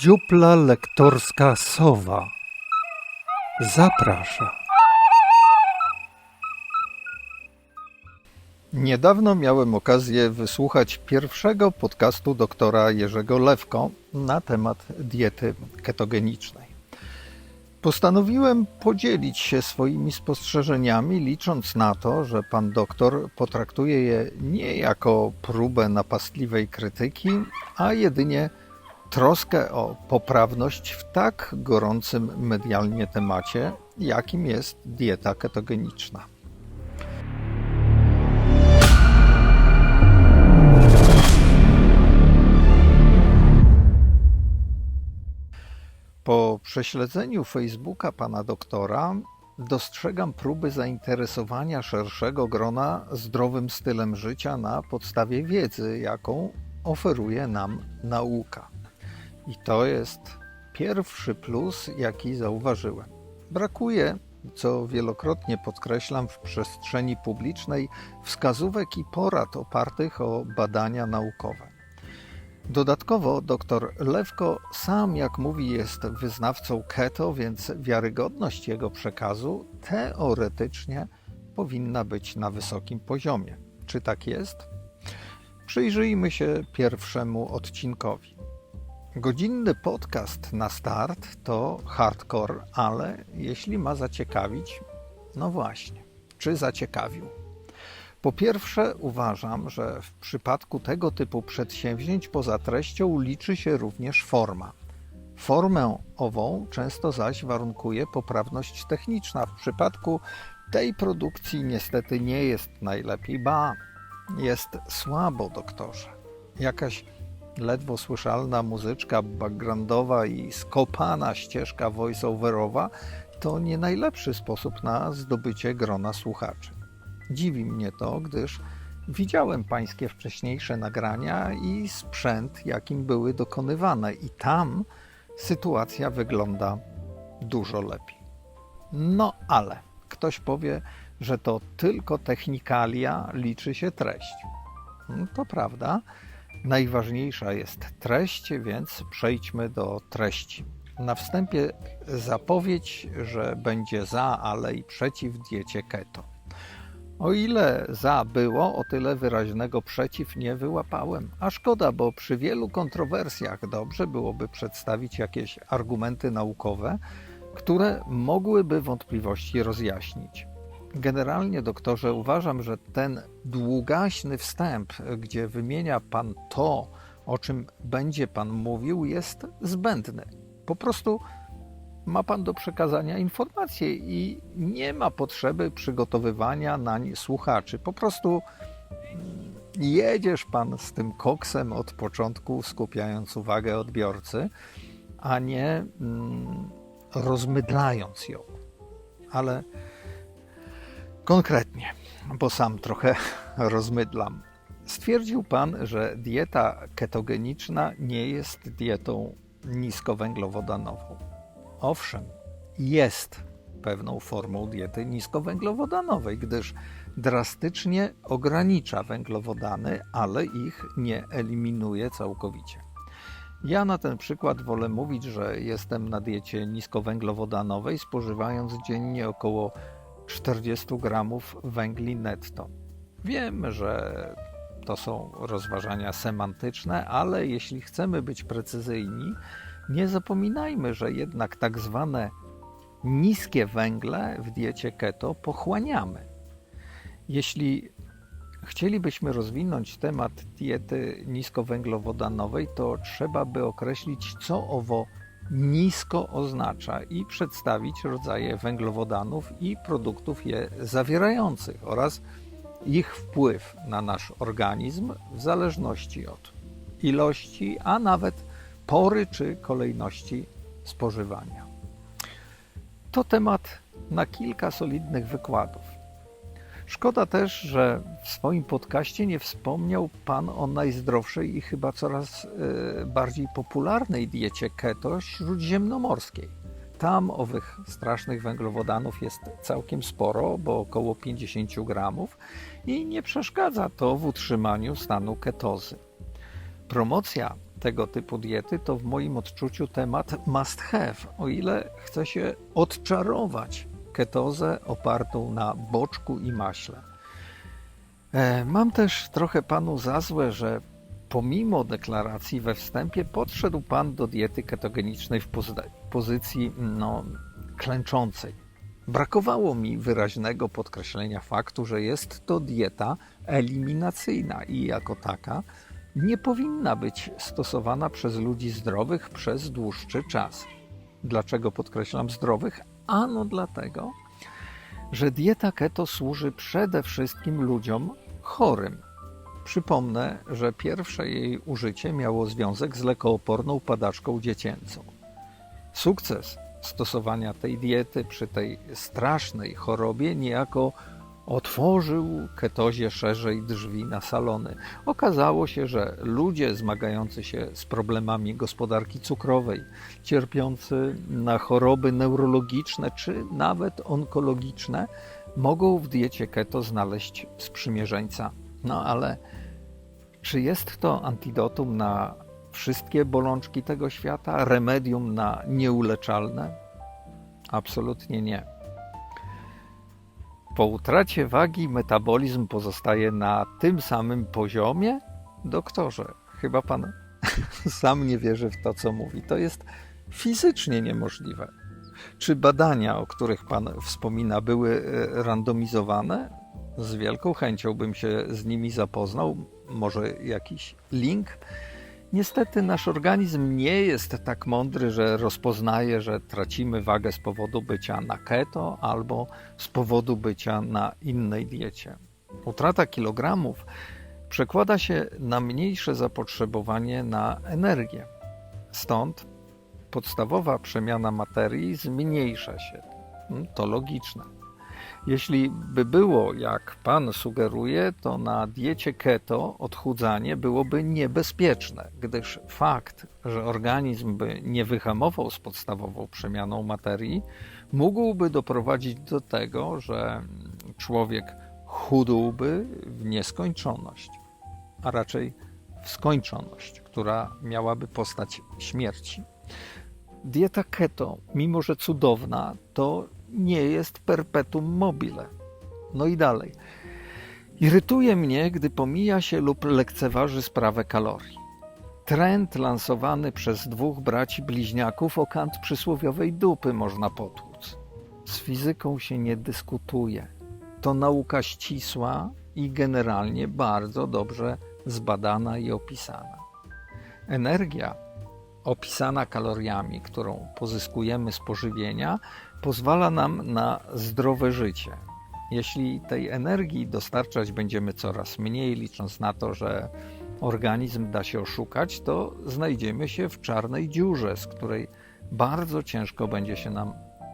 Dziupla lektorska sowa zaprasza. Niedawno miałem okazję wysłuchać pierwszego podcastu doktora Jerzego Lewko na temat diety ketogenicznej. Postanowiłem podzielić się swoimi spostrzeżeniami, licząc na to, że pan doktor potraktuje je nie jako próbę napastliwej krytyki, a jedynie troskę o poprawność w tak gorącym medialnie temacie, jakim jest dieta ketogeniczna. Po prześledzeniu Facebooka pana doktora dostrzegam próby zainteresowania szerszego grona zdrowym stylem życia na podstawie wiedzy, jaką oferuje nam nauka. I to jest pierwszy plus, jaki zauważyłem. Brakuje, co wielokrotnie podkreślam w przestrzeni publicznej, wskazówek i porad opartych o badania naukowe. Dodatkowo dr Lewko sam, jak mówi, jest wyznawcą keto, więc wiarygodność jego przekazu teoretycznie powinna być na wysokim poziomie. Czy tak jest? Przyjrzyjmy się pierwszemu odcinkowi. Godzinny podcast na start to hardcore, ale jeśli ma zaciekawić, no właśnie, czy zaciekawił? Po pierwsze, uważam, że w przypadku tego typu przedsięwzięć poza treścią liczy się również forma. Formę ową często zaś warunkuje poprawność techniczna. W przypadku tej produkcji niestety nie jest najlepiej, ba, jest słabo, doktorze. Jakaś ledwo słyszalna muzyczka backgroundowa i skopana ścieżka voiceoverowa to nie najlepszy sposób na zdobycie grona słuchaczy. Dziwi mnie to, gdyż widziałem pańskie wcześniejsze nagrania i sprzęt, jakim były dokonywane, i tam sytuacja wygląda dużo lepiej. No ale ktoś powie, że to tylko technikalia, liczy się treść. No, to prawda. Najważniejsza jest treść, więc przejdźmy do treści. Na wstępie zapowiedź, że będzie za, ale i przeciw diecie keto. O ile za było, o tyle wyraźnego przeciw nie wyłapałem. A szkoda, bo przy wielu kontrowersjach dobrze byłoby przedstawić jakieś argumenty naukowe, które mogłyby wątpliwości rozjaśnić. Generalnie, doktorze, uważam, że ten długaśny wstęp, gdzie wymienia pan to, o czym będzie pan mówił, jest zbędny. Po prostu ma pan do przekazania informacje i nie ma potrzeby przygotowywania nań słuchaczy. Po prostu jedziesz pan z tym koksem od początku, skupiając uwagę odbiorcy, a nie mm, rozmydlając ją. Ale konkretnie, bo sam trochę rozmydlam. Stwierdził pan, że dieta ketogeniczna nie jest dietą niskowęglowodanową. Owszem, jest pewną formą diety niskowęglowodanowej, gdyż drastycznie ogranicza węglowodany, ale ich nie eliminuje całkowicie. Ja na ten przykład wolę mówić, że jestem na diecie niskowęglowodanowej, spożywając dziennie około 40 gramów węgli netto. Wiem, że to są rozważania semantyczne, ale jeśli chcemy być precyzyjni, nie zapominajmy, że jednak tak zwane niskie węgle w diecie keto pochłaniamy. Jeśli chcielibyśmy rozwinąć temat diety niskowęglowodanowej, to trzeba by określić, co owo nisko oznacza i przedstawić rodzaje węglowodanów i produktów je zawierających oraz ich wpływ na nasz organizm w zależności od ilości, a nawet pory czy kolejności spożywania. To temat na kilka solidnych wykładów. Szkoda też, że w swoim podcaście nie wspomniał Pan o najzdrowszej i chyba coraz e, bardziej popularnej diecie keto śródziemnomorskiej. Tam owych strasznych węglowodanów jest całkiem sporo, bo około 50 gramów i nie przeszkadza to w utrzymaniu stanu ketozy. Promocja tego typu diety to w moim odczuciu temat must have, o ile chce się odczarować ketozę opartą na boczku i maśle. E, mam też trochę panu za złe, że pomimo deklaracji we wstępie podszedł pan do diety ketogenicznej w pozycji no, klęczącej. Brakowało mi wyraźnego podkreślenia faktu, że jest to dieta eliminacyjna i jako taka nie powinna być stosowana przez ludzi zdrowych przez dłuższy czas. Dlaczego podkreślam zdrowych? Ano dlatego, że dieta keto służy przede wszystkim ludziom chorym. Przypomnę, że pierwsze jej użycie miało związek z lekooporną padaczką dziecięcą. Sukces stosowania tej diety przy tej strasznej chorobie niejako otworzył ketozie szerzej drzwi na salony. Okazało się, że ludzie zmagający się z problemami gospodarki cukrowej, cierpiący na choroby neurologiczne czy nawet onkologiczne, mogą w diecie keto znaleźć sprzymierzeńca. No ale czy jest to antidotum na wszystkie bolączki tego świata, remedium na nieuleczalne? Absolutnie nie. Po utracie wagi metabolizm pozostaje na tym samym poziomie? Doktorze, chyba pan sam nie wierzy w to, co mówi. To jest fizycznie niemożliwe. Czy badania, o których pan wspomina, były e, randomizowane? Z wielką chęcią bym się z nimi zapoznał. Może jakiś link? Niestety nasz organizm nie jest tak mądry, że rozpoznaje, że tracimy wagę z powodu bycia na keto albo z powodu bycia na innej diecie. Utrata kilogramów przekłada się na mniejsze zapotrzebowanie na energię. Stąd podstawowa przemiana materii zmniejsza się. To logiczne. Jeśli by było, jak Pan sugeruje, to na diecie keto odchudzanie byłoby niebezpieczne, gdyż fakt, że organizm by nie wyhamował z podstawową przemianą materii, mógłby doprowadzić do tego, że człowiek chudłby w nieskończoność, a raczej w skończoność, która miałaby postać śmierci. Dieta keto, mimo że cudowna, to nie jest perpetuum mobile. No i dalej. Irytuje mnie, gdy pomija się lub lekceważy sprawę kalorii. Trend lansowany przez dwóch braci bliźniaków o kant przysłowiowej dupy można potłuc. Z fizyką się nie dyskutuje. To nauka ścisła i generalnie bardzo dobrze zbadana i opisana. Energia opisana kaloriami, którą pozyskujemy z pożywienia, pozwala nam na zdrowe życie. Jeśli tej energii dostarczać będziemy coraz mniej, licząc na to, że organizm da się oszukać, to znajdziemy się w czarnej dziurze, z której bardzo ciężko będzie się nam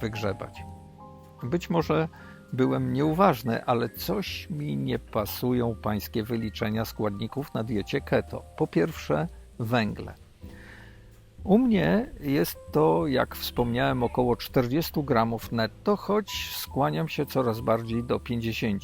wygrzebać. Być może byłem nieuważny, ale coś mi nie pasują pańskie wyliczenia składników na diecie keto. Po pierwsze, węgle. U mnie jest to, jak wspomniałem, około 40 gramów netto, choć skłaniam się coraz bardziej do 50.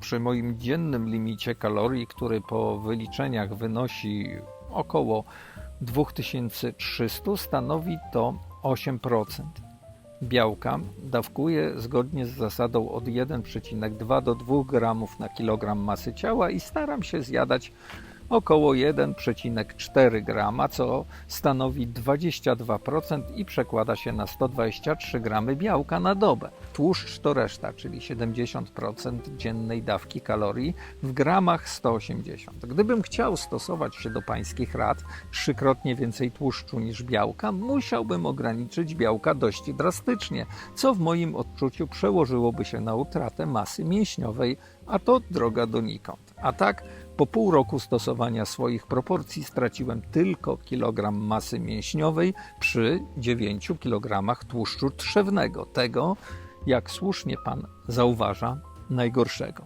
Przy moim dziennym limicie kalorii, który po wyliczeniach wynosi około 2300, stanowi to 8%. Białka dawkuję zgodnie z zasadą od 1,2 do 2 gramów na kilogram masy ciała i staram się zjadać około 1,4 grama, co stanowi 22% i przekłada się na 123 gramy białka na dobę. Tłuszcz to reszta, czyli 70% dziennej dawki kalorii w gramach 180. Gdybym chciał stosować się do pańskich rad, trzykrotnie więcej tłuszczu niż białka, musiałbym ograniczyć białka dość drastycznie, co w moim odczuciu przełożyłoby się na utratę masy mięśniowej, a to droga donikąd. A tak po pół roku stosowania swoich proporcji straciłem tylko kilogram masy mięśniowej przy 9 kg tłuszczu trzewnego, tego, jak słusznie pan zauważa, najgorszego.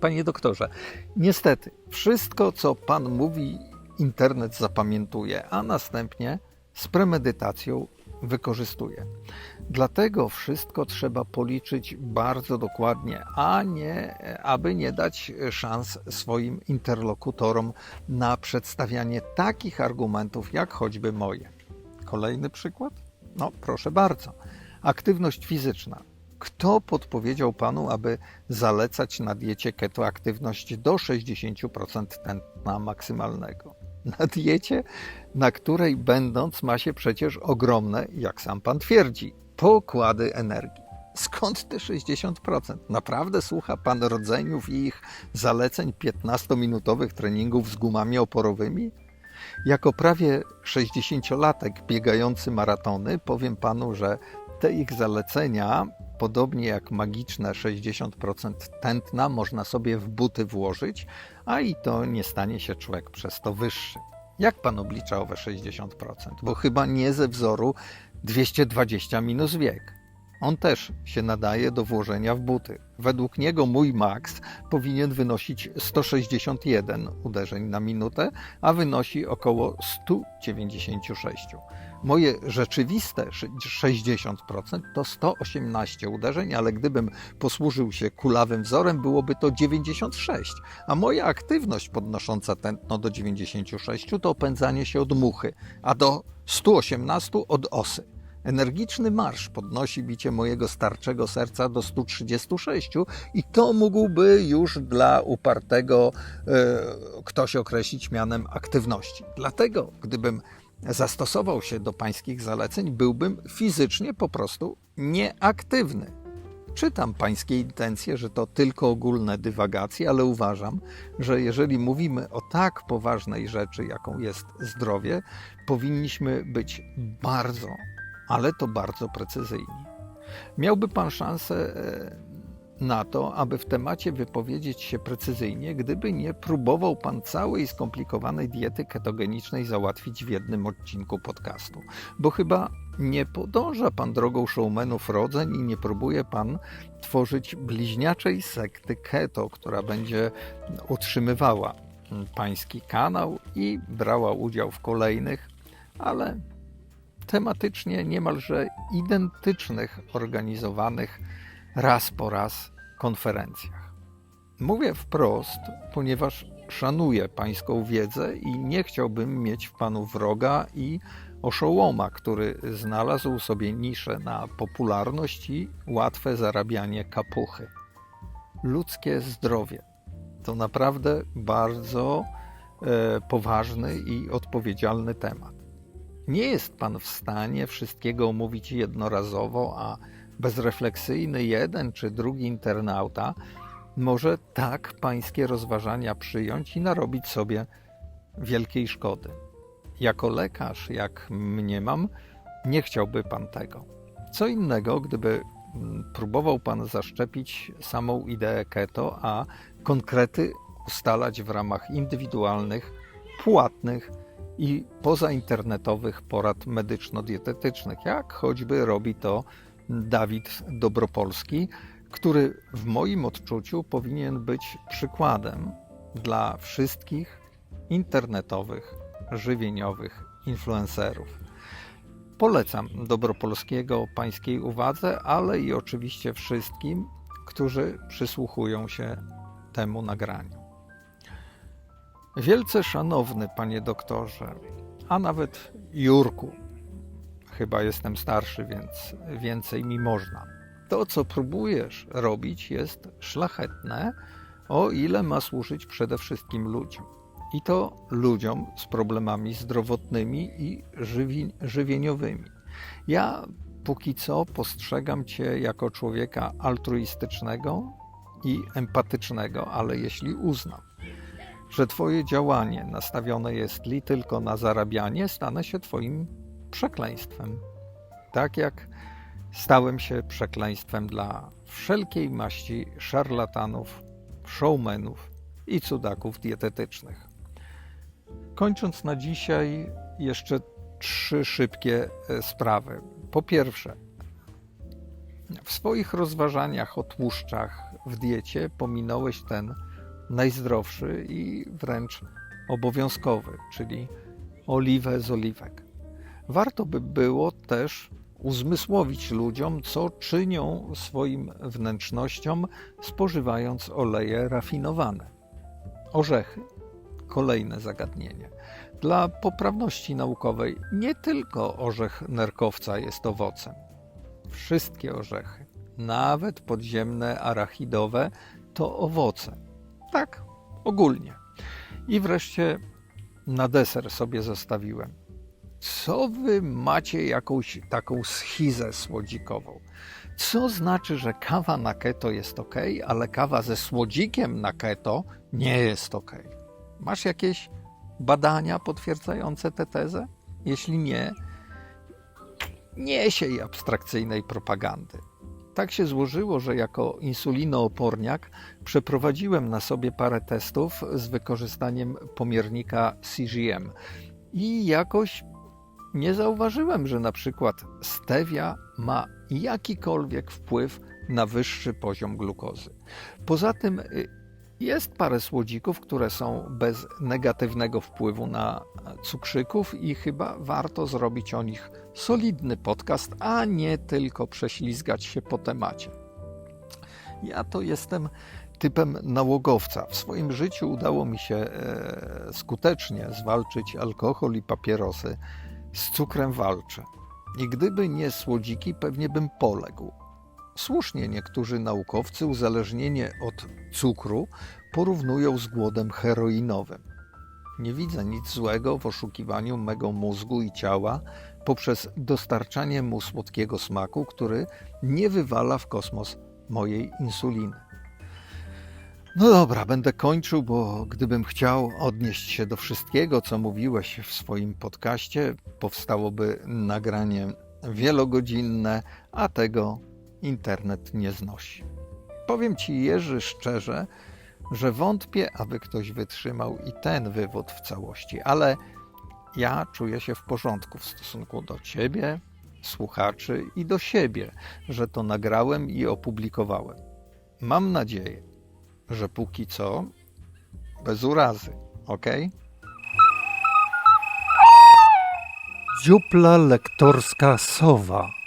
Panie doktorze, niestety, wszystko co pan mówi, internet zapamiętuje, a następnie z premedytacją wykorzystuje. Dlatego wszystko trzeba policzyć bardzo dokładnie, a nie, aby nie dać szans swoim interlokutorom na przedstawianie takich argumentów, jak choćby moje. Kolejny przykład? No, proszę bardzo. Aktywność fizyczna. Kto podpowiedział panu, aby zalecać na diecie keto aktywność do 60% tętna maksymalnego? Na diecie, na której będąc ma się przecież ogromne, jak sam pan twierdzi, pokłady energii. Skąd te 60%? Naprawdę słucha pan rodzeniów i ich zaleceń 15-minutowych treningów z gumami oporowymi? Jako prawie 60-latek biegający maratony, powiem panu, że te ich zalecenia, podobnie jak magiczne 60% tętna, można sobie w buty włożyć, a i to nie stanie się człowiek przez to wyższy. Jak pan oblicza owe 60%? Bo chyba nie ze wzoru 220 minus wiek. On też się nadaje do włożenia w buty. Według niego mój maks powinien wynosić 161 uderzeń na minutę, a wynosi około 196. Moje rzeczywiste 60% to 118 uderzeń, ale gdybym posłużył się kulawym wzorem, byłoby to 96. A moja aktywność podnosząca tętno do 96 to opędzanie się od muchy, a do 118 od osy. Energiczny marsz podnosi bicie mojego starczego serca do 136 i to mógłby już dla upartego e, ktoś określić mianem aktywności. Dlatego, gdybym zastosował się do pańskich zaleceń, byłbym fizycznie po prostu nieaktywny. Czytam pańskie intencje, że to tylko ogólne dywagacje, ale uważam, że jeżeli mówimy o tak poważnej rzeczy, jaką jest zdrowie, powinniśmy być bardzo ale to bardzo precyzyjnie. Miałby Pan szansę e, na to, aby w temacie wypowiedzieć się precyzyjnie, gdyby nie próbował Pan całej skomplikowanej diety ketogenicznej załatwić w jednym odcinku podcastu. Bo chyba nie podąża Pan drogą showmanów rodzeń i nie próbuje Pan tworzyć bliźniaczej sekty keto, która będzie utrzymywała Pański kanał i brała udział w kolejnych, ale tematycznie niemalże identycznych, organizowanych raz po raz konferencjach. Mówię wprost, ponieważ szanuję pańską wiedzę i nie chciałbym mieć w panu wroga i oszołoma, który znalazł sobie niszę na popularność i łatwe zarabianie kapuchy. Ludzkie zdrowie to naprawdę bardzo e, poważny i odpowiedzialny temat. Nie jest Pan w stanie wszystkiego omówić jednorazowo, a bezrefleksyjny jeden czy drugi internauta może tak pańskie rozważania przyjąć i narobić sobie wielkiej szkody. Jako lekarz, jak mniemam, nie chciałby Pan tego. Co innego, gdyby mm, próbował Pan zaszczepić samą ideę keto, a konkrety ustalać w ramach indywidualnych, płatnych, i pozainternetowych porad medyczno-dietetycznych, jak choćby robi to Dawid Dobropolski, który w moim odczuciu powinien być przykładem dla wszystkich internetowych, żywieniowych influencerów. Polecam Dobropolskiego pańskiej uwadze, ale i oczywiście wszystkim, którzy przysłuchują się temu nagraniu. Wielce szanowny panie doktorze, a nawet Jurku, chyba jestem starszy, więc więcej mi można. To, co próbujesz robić, jest szlachetne, o ile ma służyć przede wszystkim ludziom. I to ludziom z problemami zdrowotnymi i żywi- żywieniowymi. Ja póki co postrzegam Cię jako człowieka altruistycznego i empatycznego, ale jeśli uznam, że Twoje działanie nastawione jest li tylko na zarabianie, stanę się Twoim przekleństwem. Tak jak stałem się przekleństwem dla wszelkiej maści szarlatanów, showmenów i cudaków dietetycznych. Kończąc na dzisiaj, jeszcze trzy szybkie e, sprawy. Po pierwsze, w swoich rozważaniach o tłuszczach w diecie pominąłeś ten najzdrowszy i wręcz obowiązkowy, czyli oliwę z oliwek. Warto by było też uzmysłowić ludziom, co czynią swoim wnętrznościom, spożywając oleje rafinowane. Orzechy. Kolejne zagadnienie. Dla poprawności naukowej nie tylko orzech nerkowca jest owocem. Wszystkie orzechy, nawet podziemne arachidowe, to owoce. Tak, ogólnie. I wreszcie na deser sobie zostawiłem. Co wy macie jakąś taką schizę słodzikową? Co znaczy, że kawa na keto jest ok, ale kawa ze słodzikiem na keto nie jest ok? Masz jakieś badania potwierdzające tę tezę? Jeśli nie, nie siej abstrakcyjnej propagandy. Tak się złożyło, że jako insulinooporniak przeprowadziłem na sobie parę testów z wykorzystaniem pomiernika CGM i jakoś nie zauważyłem, że na przykład stevia ma jakikolwiek wpływ na wyższy poziom glukozy. Poza tym y, jest parę słodzików, które są bez negatywnego wpływu na cukrzyków i chyba warto zrobić o nich solidny podcast, a nie tylko prześlizgać się po temacie. Ja to jestem typem nałogowca. W swoim życiu udało mi się e, skutecznie zwalczyć alkohol i papierosy. Z cukrem walczę. I gdyby nie słodziki, pewnie bym poległ. Słusznie niektórzy naukowcy uzależnienie od cukru porównują z głodem heroinowym. Nie widzę nic złego w oszukiwaniu mego mózgu i ciała poprzez dostarczanie mu słodkiego smaku, który nie wywala w kosmos mojej insuliny. No dobra, będę kończył, bo gdybym chciał odnieść się do wszystkiego, co mówiłeś w swoim podcaście, powstałoby nagranie wielogodzinne, a tego internet nie znosi. Powiem Ci, Jerzy, szczerze, że wątpię, aby ktoś wytrzymał i ten wywód w całości, ale ja czuję się w porządku w stosunku do Ciebie, słuchaczy i do siebie, że to nagrałem i opublikowałem. Mam nadzieję, że póki co bez urazy, ok? Dziupla lektorska sowa.